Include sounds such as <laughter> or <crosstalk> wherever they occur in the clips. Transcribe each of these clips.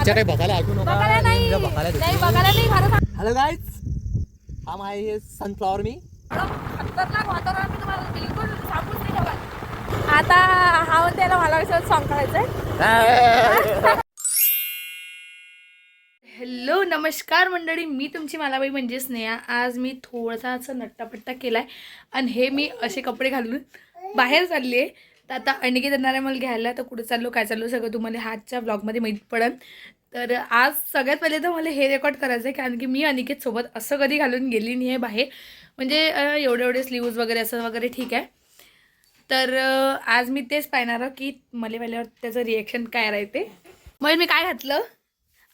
तिच्या काही बघायला ऐकू नका. बघायला नाही. बघायला नाही बघायला हॅलो गाईज हा माय हे सनफ्लॉवर मी. एवढं खतरनाक वातावरण मी तुम्हाला. बिलकुल सांगूच नाही शकत आता हा म्हणते याला मला विषयात सॉंग करायचंय. हॅलो नमस्कार मंडळी. मी तुमची मालाबाई म्हणजे स्नेहा. आज मी थोडासा असं नट्टापट्टा केलाय. आणि हे मी असे कपडे घालून बाहेर चालली आहे तर आता अनिकेत येणार आहे मला घ्यायला तर कुठे चाललो काय चाललो सगळं तुम्हाला हातच्या ब्लॉगमध्ये माहीत पडेल. तर आज सगळ्यात पहिले तर मला हे रेकॉर्ड करायचं आहे कारण की मी अनिकेत सोबत असं कधी घालून गेली नाही आहे बाहेर. म्हणजे एवढे एवढे स्लीव्ज वगैरे असं वगैरे ठीक आहे. तर आज मी तेच पाहणार की मला पहिल्यावर त्याचं रिॲक्शन काय राहते. मग मी काय घातलं?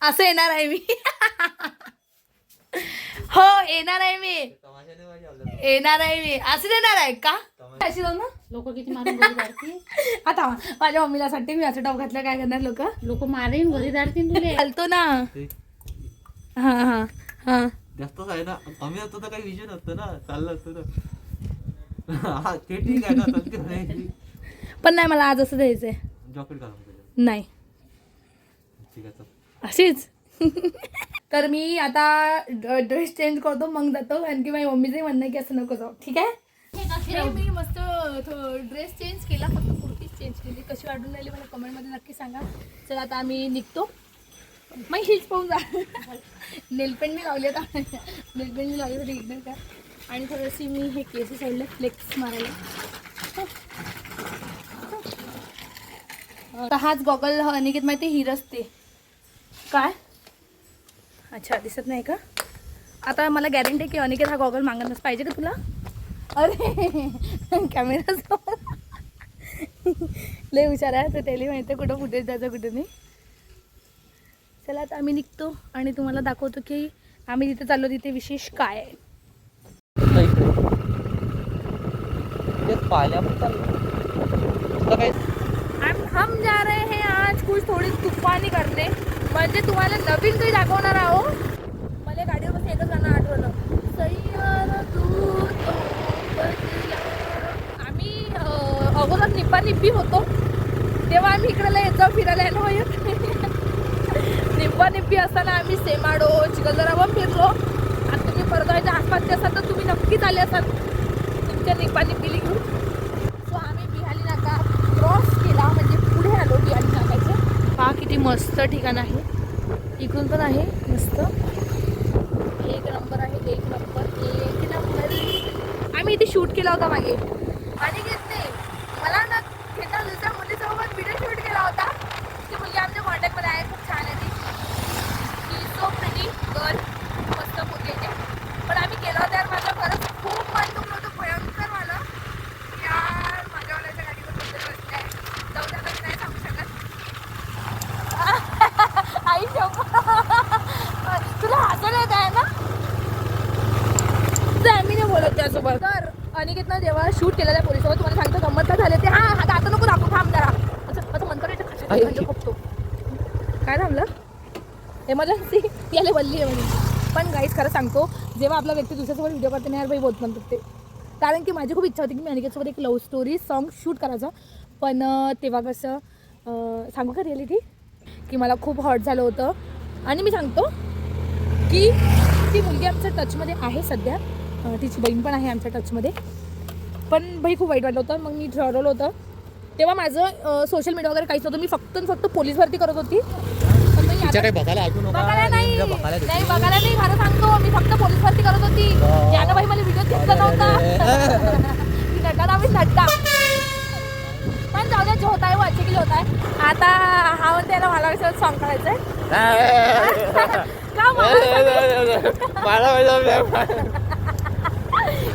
असं येणार आहे मी. <laughs> हो येणार आहे मी. येणार आहे मी. असं येणार आहे का? अशी जाऊ ना. लोक किती मारून घरी <laughs> आता माझ्या मम्मीला सांगते मी असं टॉप घातलं काय करणार लोक? लोक मारेन घरी धाडतील तुले. घालतो ना. हा हा हा. जास्तच आहे ना कमी असतो तर काही विषय नसतो ना चाललं असतं ना <laughs> हा ते ठीक आहे ना नाही पण नाही मला आज असं द्यायचंय. जॉकेट घालून. नाही. ठीक आहे चल. अशीच. <laughs> तर मी आता ड्रेस चेंज करतो मग जातो. कारण की माझ्या मम्मीचंही म्हणणं आहे की असं नको जाऊ. ठीक आहे? मी मस्त ड्रेस चेंज केला. फक्त कुर्तीच चेंज केली. कशी वाटून राहिली मला कमेंटमध्ये नक्की सांगा. चला आता आम्ही निघतो. मग हिच पाहून जा. नेलपेंटने लावली आता. नेलपेंटने लावली तरी इग्नोर का आणि थोडीशी मी हे केसेस साईडला फ्लेक्स मारायला. तर हाच गॉगल अनिकेत माहिती हिरच ते. काय? अच्छा दिसत नाही का? आता मला गॅरंटी की अनिकेत हा गॉगल मागणच पाहिजे का तुला? अरे कॅमेरा लय हुशार आहे तर त्याला माहिती आहे कुठं फुटेज द्यायचं कुठं नाही. चला आता आम्ही निघतो आणि तुम्हाला दाखवतो की आम्ही जिथे चाललो तिथे विशेष काय आहे. हम जा रहे हैं. कुछ थोडी तुफानी करते. म्हणजे तुम्हाला नवीन काही दाखवणार आहो. मला गाडीवर बसून एकच गाणं आठवलं. आम्ही अगोदर निप्पा निप्पी होतो. तेव्हा आम्ही इकडेला येत जाऊ फिरायला यायला पाहिजे निप्पा निप्पी असताना आम्ही सेमाडो चिखलदरावर फिरलो. आता तुम्ही परगावच्या आसपासचे असाल तर तुम्ही नक्कीच आले असाल. तुमच्या निप्पा निप्पीली घेऊन सो आम्ही बिहाली नाका क्रॉस केला म्हणजे पुढे आलो बिहाली नाकाचे पहा किती मस्त ठिकाण आहे. इकडून पण आहे मस्त. एक नंबर आहे एक नंबर एक नंबर. आम्ही इथे शूट केला होता मागे. आणि घेतले मला ना खेळता दुसऱ्या मुलीसोबत व्हिडिओ शूट केला होता ती मुलगी आमच्या कॉन्टॅक्टमध्ये आहे खूप छान आहे ती सो प्रिटी गर्ल मस्त मुलगी आहे ती. पण आम्ही केलं होतं यार माझं खरंच खूप मन दुखलं होतं भयंकर मला यार माझ्यावाल्याच्या गाडीवर बसलेलं बसलंय जाऊ द्या आता नाही सांगू शकत आई शप्पथ. तुला हसायला येत आहे ना तर आम्ही नाही बोलत त्यासोबत तर अनिकेतनं जेव्हा शूट केलं त्या पोलिसोबत तुम्हाला सांगतो गंमत काय झाले ते? हा हा आता नको दाखवू थांब जरा. असं असं मन करायचं खपतो काय थांबलं? एमर्जन्सी याला बोलली आहे म्हणजे पण गाईज खरं सांगतो जेव्हा आपला व्यक्ती दुसऱ्यासोबत व्हिडिओ करते ना यार बाई बोलत म्हणतात ते. कारण की माझी खूप इच्छा होती की मी अनिकेतसोबत एक लव्ह स्टोरी सॉन्ग शूट करायचं. पण तेव्हा कसं सांगू का रिअलिटी की मला खूप हॉट झालं होतं. आणि मी सांगतो की ती मुलगी आमच्या टचमध्ये आहे सध्या. तिची बहीण पण आहे आमच्या टचमध्ये पण भाई खूप वाईट वाटलं होतं. मग मी ठरवलं होतं. तेव्हा माझं सोशल मीडिया वगैरे काहीच नव्हतं. मी फक्त फक्त पोलीस भरती करत होती. पण मग तिच्या आता- काही बघायला ऐकू नका. बघायला नाही. बघायला नाही बघायला नाही. खरं सांगतो मी फक्त पोलीस भरती करत होती. यानं बाई मला व्हिडिओ घेतला नव्हता. नटा ना <laughs> मी नट्टा पण जाऊ द्या जो होत आहे होता आता हा म्हणते याला मला विषयावर सॉन्ग करायचंय. <laughs> <laughs> का मला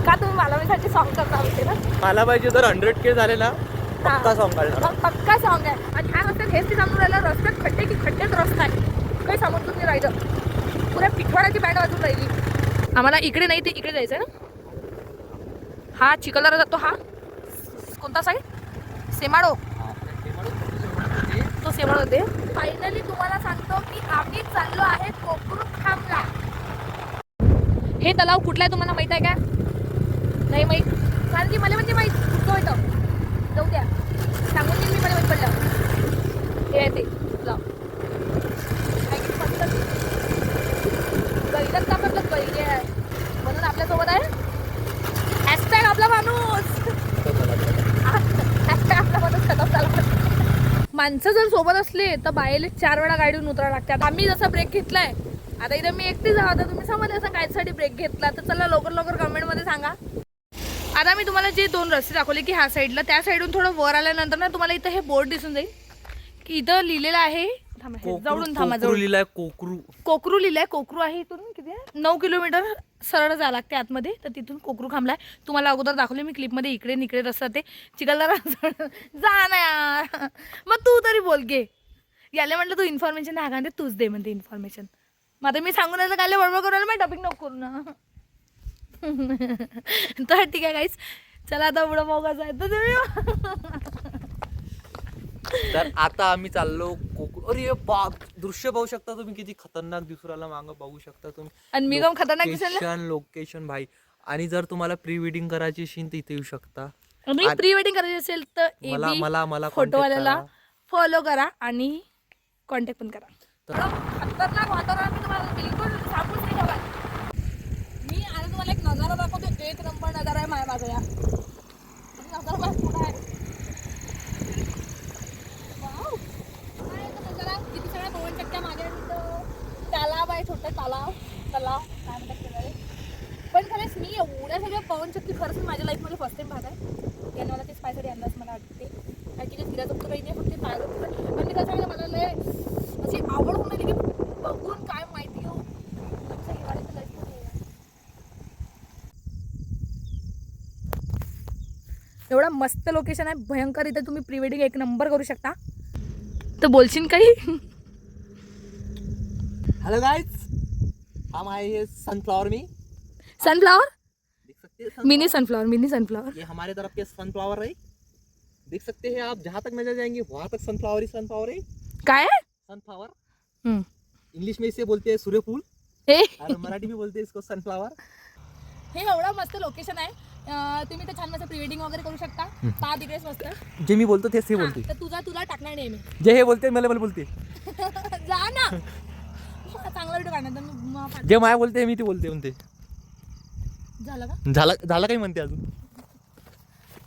का तुम्ही मला विषयाची सॉन्ग करता होते ना? मला पाहिजे जर हंड्रेड के झाले ना पक्का. सॉन्ग काढणार. मग पक्का सॉन्ग आहे. आणि ह्या रस्त्यात हेच ते सांगून राहिलं रस्त्यात खड्डे की खड्डेच रस्ता आहे काही समजून नाही राहिलं. पुऱ्या पिठवाड्याची बँड वाजून राहिली. आम्हाला इकडे नाही ते इकडे जायचं आहे ना? हा चिखलदरा जातो हा. कोणता साईड सेमाडो. तो सेमाडो होते फायनली तुम्हाला सांगतो की आम्ही चाललो आहे कोकरूखामला हे तलाव कुठला आहे तुम्हाला माहीत आहे का? नाही माहीत. कारण की मला म्हणजे माहीत इतकं होतं. जाऊ द्या. सांगून देईन मी मला माहीत पडलं. हे आहे ते. जाऊ गैलच का म्हटलं गैली आहे म्हणून आपल्यासोबत आहे. हॅशटॅग आपला माणूस हॅशटॅग आपला माणूस. खतम माणसं जर सोबत असले तर बाहेर चार वेळा गाडीहून उतरावं लागतात आम्ही जसा ब्रेक घेतलाय आता इथं मी एकटीच आहोत तुम्ही समजलं असं कायसाठी ब्रेक घेतला. तर चला लवकर लवकर कमेंटमध्ये सांगा. आता मी तुम्हाला जे दोन रस्ते दाखवले की ह्या साईडला त्या साईडून थोडं वर आल्यानंतर ना तुम्हाला इथं हे बोर्ड दिसून जाईल. की इथं लिहिलेलं आहे जवळून थांबा कोकरू जवळ लिहिलाय कोकरू. कोकरू लिहिलंय कोकरू आहे इथून किती? नऊ किलोमीटर सरळ जावं लागते आतमध्ये तर तिथून कोकरू थांबलाय तुम्हाला अगोदर दाखवले मी क्लिपमध्ये इकडे निकडे रस्ता ते चिखलदरा जा ना यार. मग तू तरी बोल घे याला म्हटलं तू इन्फॉर्मेशन का तूच दे म्हणते इन्फॉर्मेशन मग आता मी सांगून राहिलं काय बडबड करायला मग टॉपिक नको करू ना. <laughs> तर ठीक आहे काहीच चला आता पुढं बघायचं आहे. तर तुम्ही तर आता आम्ही चाललो कोकरू अरे बाप दृश्य पाहू शकता तुम्ही किती खतरनाक दिसू राहिला मागं पाहू शकता तुम्ही. आणि मी काम खतरनाक दिसेल? लोकेशन भाई. आणि जर तुम्हाला प्री वेडिंग करायची असेल तर इथे येऊ शकता. आणि प्री वेडिंग करायची असेल तर मला मला मला फोटोवाल्याला. फॉलो करा. आणि कॉन्टॅक्ट पण करा. तर- खतरनाक वातावरण मी तुम्हाला बिलकुल सांगूच नाही शकत मी आता तुम्हाला एक नजारा दाखवतो एक नंबर नजारा आहे माझ्या मागं या आणि नजारा माझ्या पुढं आहे Wow. काय आहे तो नजारा? किती सगळ्या पवनचक्क्या माझ्या तिथं तलाव आहे छोटं तलाव तलाव काय म्हणतात त्याला पण खरंच मी एवढ्या सगळ्या पवनचक्की खरंच माझ्या लाईफमध्ये फर्स्ट टाइम भाग आहे. याने मला ते पाहायसाठी अंदाज मला वाटते. कारण की जे फिरायचं होतं काही नाही फक्त पाहायचं होतं पण. मी कसं आहे मला लय अशी आवड होऊन आली की बघून काय माहिती हो. आमच्या हिवाळ्याचं life एवढा मस्त लोकेशन आहे. भयंकर इथे तुम्ही प्री वेडिंग एक नंबर करू शकता. तर बोलशील काही? हॅलो गाईज हम आए हैं सनफ्लावर में। सनफ्लावर देख सकते हैं मिनी सनफ्लावर मिनी सनफ्लावर ये हमारे तरफ के सनफ्लावर है। देख सकते हैं आप जहाँ तक नजर जाएंगे वहाँ तक सनफ्लावर ही सनफ्लावर है। काय आहे? सनफ्लावर. इंग्लिश में इसे बोलते हैं सूर्यफूल। हे और मराठी में बोलते हैं इसको सनफ्लावर हे एवढं मस्त लोकेशन आहे. तुम्ही तर छान मस्त प्री वेडिंग वगैरे करू शकता. पहा तिकडेच मस्त. जे मी बोलतो तेच हे हा, बोलते. तुझा तुला टाकणार नाही मी. जे हे बोलते मला मला बोलते. <laughs> जा ना. हा, <laughs> चांगला व्हिडिओ काढणार जे माया बोलते मी ते बोलते म्हणते. झालं का? झालं झालं काही म्हणते अजून.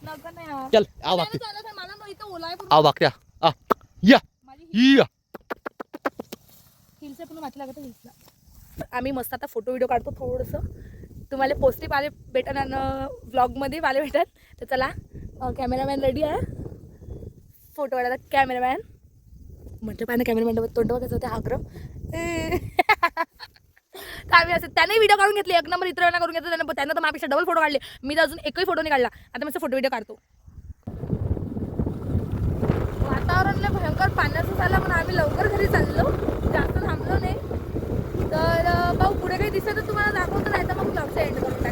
नको नाही यार. चल आव नाही आहे. मला मग इथं ओला आहे पूर्ण. आव बागत्या आ या माझी या. हिल्स आहे पूर्ण माती लागत हिल्सला. आम्ही मस्त आता फोटो व्हिडिओ काढतो थोडंसं. तुम्हाला पोस्टी पाले भेटन आणि व्लॉगमध्ये पाले भेटन. तर चला कॅमेरामॅन रेडी आहे. फोटो काढायला कॅमेरामॅन म्हणतो पाहिजे कॅमेरामॅन तोंड बघायचं होते हाग्रम <laughs> काय असं त्याने व्हिडिओ काढून घेतले एक नंबर इतर करून घेतलं त्यानं त्यानं तर माझ्यापेक्षा डबल फोटो काढले. मी तर अजून एकही फोटो नाही काढला. आता मस्त फोटो व्हिडिओ काढतो. वातावरणला भयंकर पाण्याचं झालं म्हणून आम्ही लवकर घरी चाललो. जास्त थांबलो नाही. तर भाऊ पुढे काही दिसत तुम्हाला दाखवत नाही तर मग जास्त एंड करता